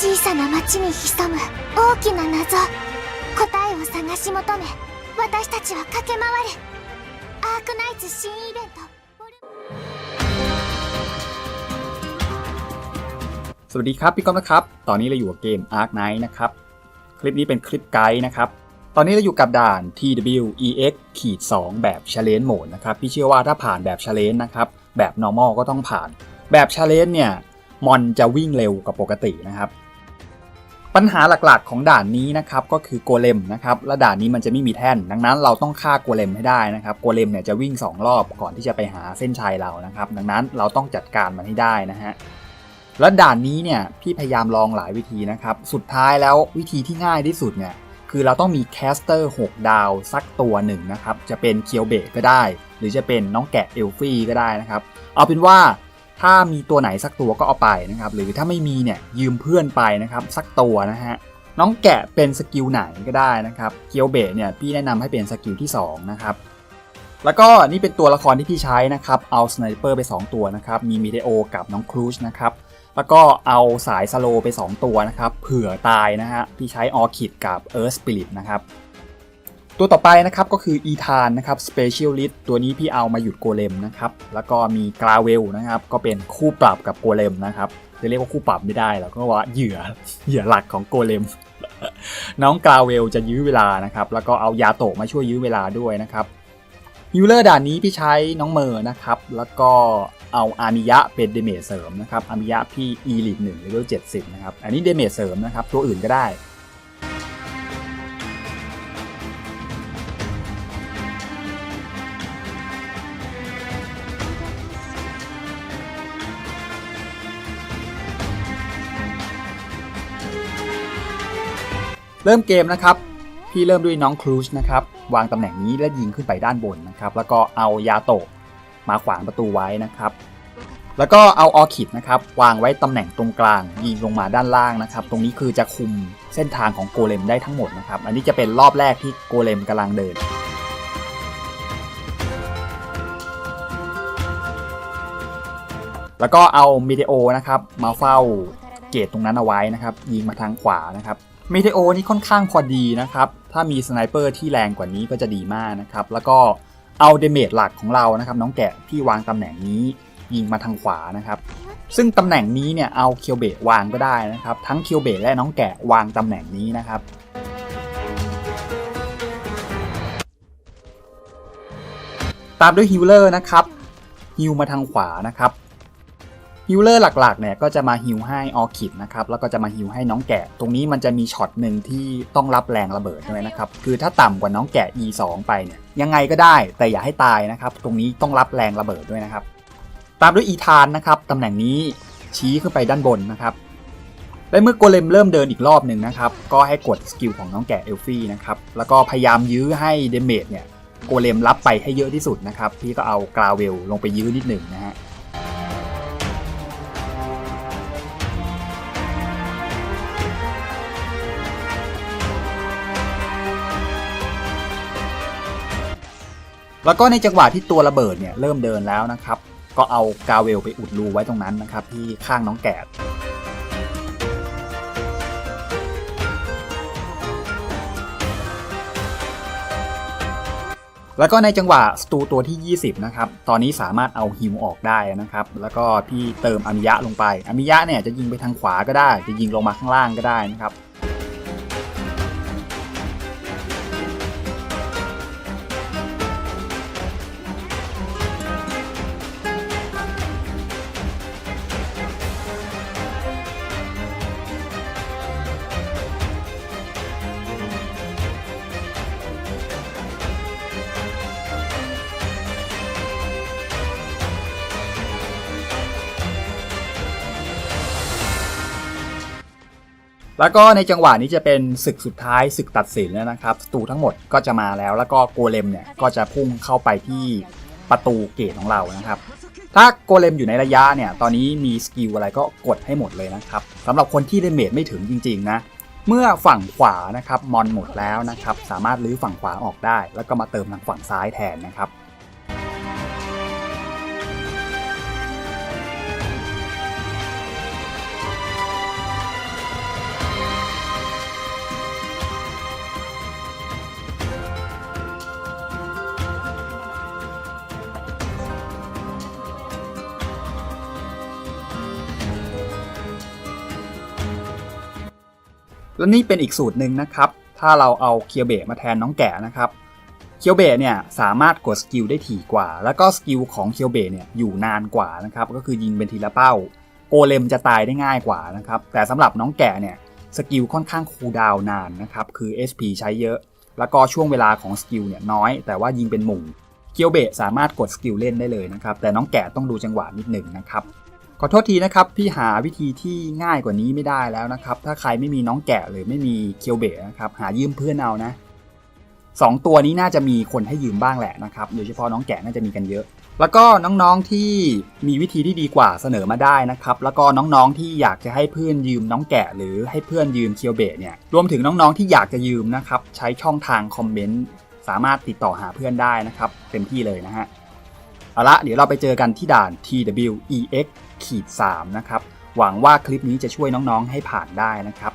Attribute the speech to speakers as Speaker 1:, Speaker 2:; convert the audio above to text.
Speaker 1: 小さな町に潜む大きな謎答えを探し求め私たちは駆け回るアークナイツ新イベント
Speaker 2: สวัสดีครับพี่ก้องนะครับ ตอนนี้เราอยู่กับเกม Ark Knight นะครับ คลิปนี้เป็นคลิปไกด์นะครับ ตอนนี้เราอยู่กับด่าน TWEX ขีด2แบบ Challenge Mode นะครับ พี่เชื่อว่าถ้าผ่านแบบ Challenge นะครับ แบบ Normal ก็ต้องผ่าน แบบ Challenge เนี่ย มอนจะวิ่งเร็วกว่าปกตินะครับ ปัญหาหลักๆของด่านนี้นะครับก็คือโกเลมนะครับและด่านนี้มันจะไม่มีแท่น ดังนั้นเราต้องฆ่าโกเลมให้ได้นะครับโกเลมเนี่ยจะวิ่ง 2 รอบก่อนที่จะไปหาเส้นชัยเรานะครับ ดังนั้นเราต้องจัดการมันให้ได้นะฮะและด่านนี้เนี่ยพี่พยายามลองหลายวิธีนะครับสุดท้ายแล้ววิธีที่ง่ายที่สุดเนี่ยคือเราต้องมีแคสเตอร์ 6 ดาวสักตัวหนึ่งนะครับจะเป็นเคียวเบะก็ได้ หรือจะเป็นน้องแกะเอลฟี่ก็ได้นะครับเอาเป็นว่า ถ้ามีตัวไหนสักตัวก็เอาไปนะครับหรือถ้าไม่มีเนี่ยยืมเพื่อนไปนะครับสักตัวนะฮะน้องแกะเป็นสกิลไหนก็ได้นะครับเคียวเบะเนี่ยพี่แนะนำให้เป็นสกิลที่2นะครับแล้วก็นี่เป็นตัวละครที่พี่ใช้นะครับเอาสไนเปอร์ไป 2 ตัวนะครับมีมีเดโอกับน้องครูชนะครับแล้วก็เอาสายสโลไป 2 ตัวนะครับเผื่อตายนะฮะพี่ใช้ออคิดกับเอิร์ s สปิริตนะครับ ตัวต่อไปนะครับก็คืออีธานนะครับ Specialist ตัวนี้พี่เอามาหยุดโกเลมนะครับแล้วก็มีกราเวลนะครับก็เป็นคู่ปรับกับโกเลมนะครับจะเรียกว่าคู่ปรับไม่ได้แล้วก็ว่าเหยื่อเหยื่อหลักของโกเลม น้องกราเวลจะยื้อเวลานะครับแล้วก็เอายาโตะมาช่วยยื้อเวลาด้วยนะครับฮิลเลอร์ด่านนี้พี่ใช้น้องเมอร์นะครับแล้วก็เอาอามิยะเป็นเดเมจเสริมนะครับอามิยะพี่อีลิทหนึ่งเลเวลเจ็ดสิบนะครับอันนี้เดเมจเสริมนะครับตัวอื่นก็ได้ เริ่มเกมนะครับ พี่เริ่มด้วยน้องครูชนะครับ วางตำแหน่งนี้และยิงขึ้นไปด้านบนนะครับ แล้วก็เอายาโตะมาขวางประตูไว้นะครับ แล้วก็เอาออคิดนะครับ วางไว้ตำแหน่งตรงกลาง ยิงลงมาด้านล่างนะครับ ตรงนี้คือจะคุมเส้นทางของโกเลมได้ทั้งหมดนะครับ อันนี้จะเป็นรอบแรกที่โกเลมกำลังเดินแล้วก็เอามิเทโอนะครับมาเฝ้าเกตตรงนั้นเอาไว้นะครับ ยิงมาทางขวานะครับ เมเทโอนี่ค่อนข้างพอดีนะครับ ถ้ามีสไนเปอร์ที่แรงกว่านี้ก็จะดีมากนะครับ แล้วก็เอาเดเมจหลักของเรานะครับ น้องแกะที่วางตำแหน่งนี้ยิงมาทางขวานะครับ ซึ่งตำแหน่งนี้เนี่ยเอาเคียวเบะวางก็ได้นะครับ ทั้งเคียวเบะและน้องแกะวางตำแหน่งนี้นะครับตามด้วยฮิลเลอร์นะครับฮิลมาทางขวานะครับ ฮิลเลอร์หลักๆเนี่ยก็จะมาฮิลให้ออคิดนะครับแล้วก็จะมาฮิลให้น้องแกะ ตรงนี้มันจะมีช็อตหนึ่งที่ต้องรับแรงระเบิดด้วยนะครับคือถ้าต่ำกว่าน้องแกะ E2 ไปเนี่ยยังไงก็ได้แต่อย่าให้ตายนะครับตรงนี้ต้องรับแรงระเบิดด้วยนะครับตามด้วยอีธานนะครับตำแหน่งนี้ชี้ขึ้นไปด้านบนนะครับและเมื่อโกเลมเริ่มเดินอีกรอบหนึ่งนะครับก็ให้กดสกิลของน้องแกะเอลฟี่นะครับแล้วก็พยายามยื้อให้เดเมจเนี่ยโกเลมรับไปให้เยอะที่สุดนะครับพี่ก็เอากราเวลลงไปยื้อนิดหนึ่งนะฮะ แล้วก็ในจังหวะที่ตัวระเบิดเนี่ยเริ่มเดินแล้วนะครับ ก็เอากาเวลไปอุดรูไว้ตรงนั้นนะครับที่ข้างน้องแกะแล้วก็ในจังหวะสตูตัวที่ 20 นะครับ ตอนนี้สามารถเอาฮิวออกได้นะครับ แล้วก็พี่เติมอามิยะลงไปอามิยะเนี่ยจะยิงไปทางขวาก็ได้ จะยิงลงมาข้างล่างก็ได้นะครับ แล้วก็ในจังหวะนี้จะเป็นศึกสุดท้ายศึกตัดสินแล้วนะครับสตูทั้งหมดก็จะมาแล้ว แล้วก็โกเลมเนี่ยก็จะพุ่งเข้าไปที่ประตูเกตของเรานะครับ ถ้าโกเลมอยู่ในระยะเนี่ยตอนนี้มีสกิลอะไรก็กดให้หมดเลยนะครับสำหรับคนที่เดเมจไม่ถึงจริงๆนะเมื่อฝั่งขวานะครับมอนหมดแล้วนะครับสามารถลื้อฝั่งขวาออกได้ แล้วก็มาเติมทางฝั่งซ้ายแทนนะครับ และนี่เป็นอีกสูตรหนึ่งนะครับ ถ้าเราเอาเคียวเบะมาแทนน้องแกะนะครับ เคียวเบะเนี่ยสามารถกดสกิลได้ถี่กว่า แล้วก็สกิลของเคียวเบะเนี่ยอยู่นานกว่านะครับ ก็คือยิงเป็นทีละเป้า โกเลมจะตายได้ง่ายกว่านะครับ แต่สำหรับน้องแกะเนี่ยสกิลค่อนข้างคูลดาวนานนะครับ คือ SP ใช้เยอะ แล้วก็ช่วงเวลาของสกิลเนี่ยน้อย แต่ว่ายิงเป็นหมู่ เคียวเบะสามารถกดสกิลเล่นได้เลยนะครับ แต่น้องแกะต้องดูจังหวะนิดหนึ่งนะครับ ขอโทษทีนะครับ พี่หาวิธีที่ง่ายกว่านี้ไม่ได้แล้วนะครับ ถ้าใครไม่มีน้องแกะหรือไม่มีเคียวเบะนะครับหายืมเพื่อนเอานะสองตัวนี้น่าจะมีคนให้ยืมบ้างแหละนะครับโดยเฉพาะน้องแกะน่าจะมีกันเยอะ แล้วก็น้องๆที่มีวิธีที่ดีกว่าเสนอมาได้นะครับ แล้วก็น้องๆที่อยากจะให้เพื่อนยืมน้องแกะ หรือให้เพื่อนยืมเคียวเบะเนี่ยรวมถึงน้องๆที่อยากจะยืมนะครับใช้ช่องทางคอมเมนต์สามารถติดต่อหาเพื่อนได้นะครับ เต็มที่เลยนะฮะ เอาละเดี๋ยวเราไปเจอกันที่ด่าน TWEX ขีด3นะครับ หวังว่าคลิปนี้จะช่วยน้องๆให้ผ่านได้นะครับ